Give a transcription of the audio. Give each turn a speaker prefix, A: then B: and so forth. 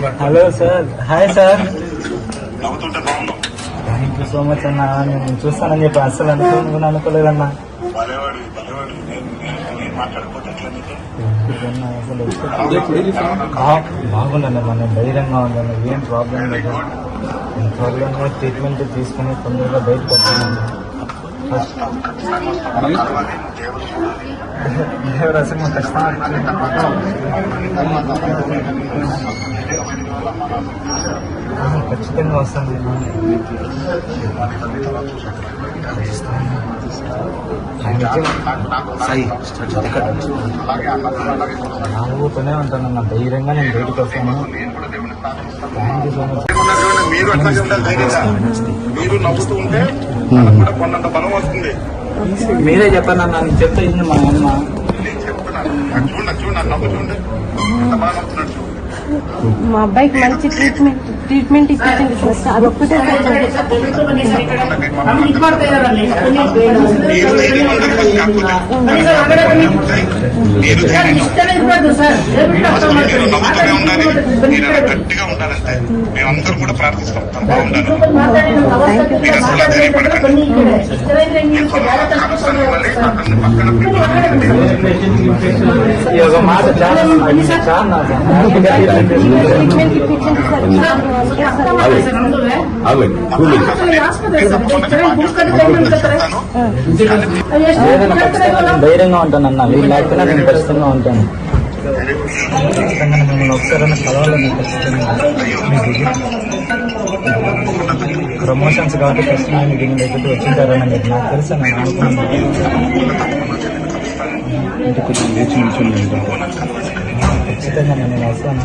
A: Sir hi sir thank you so much అన్న నేను చూస్తానని చెప్పి అస్సలు అనుకోను అనుకోలేదన్నా
B: భలేవాడి భలేవాడి నేను నేను- నేను మాట్లాడకపోతే ఎట్లా నీతో
A: ఇదన్నా అసలు బా- బాగుందండి మన ధైర్యంగా ఉందండి ఏం ప్రాబ్లం లేదు నేను త్వరలోనే ట్రీట్మెంట్ తీసుకుని తొందరగా బయటకు వస్తానండి ఫస్ట్
B: కలవాలి దేవుడు చూడాలి
A: దేవుడు అసలు మాకు ఖచ్చితంగా ఖచ్చితంగా వస్తాను
B: సాయి
A: ఉంటాను నా ధైర్యంగా నేను బయటకు వస్తాను.
B: నేను కూడా దేవుని ప్రార్థిస్తాను
A: థ్యాంక్ యూ సో మచ్
B: మీరు అట్లాగే ఉండాలి ధైర్యంగా. మీరు నవ్వుతూ ఉంటే మనకు కూడా కొన్నంత బలం వస్తుంది.
A: మీరే చెప్పండి అన్న నేను చెప్తే ఇది మా అమ్మ.
B: చెప్తున్నాను. చూడండి చూడండి నవ్వు చూడండి ఎంత బాగా నవ్వుతున్నాడు
C: మా అబ్బాయికి మంచి ట్రీట్మెంట్ ట్రీట్మెంట్ ఇప్పించండి సార్ అదొక్కటే
B: గట్టిగా ఉండాలంటే మేమందరం కూడా ప్రార్థిస్తాం బాగుండాలి పక్కన
A: ధైర్యంగా ఉంటాను అన్న వీళ్ళు లేకపోయినా నేను ఖచ్చితంగా ఉంటాను. ఒకసారి కలవాలని ప్రమోషన్స్ కాబట్టి ఖచ్చితంగా మీకు దీని దగ్గరికి వచ్చింటారని మీకు నాకు తెలుసు నేను అనుకున్నాను
D: అంటే కొంచెం లేచి నిల్చొని ఉంటాను
A: ఖచ్చితంగా నేను వస్తాను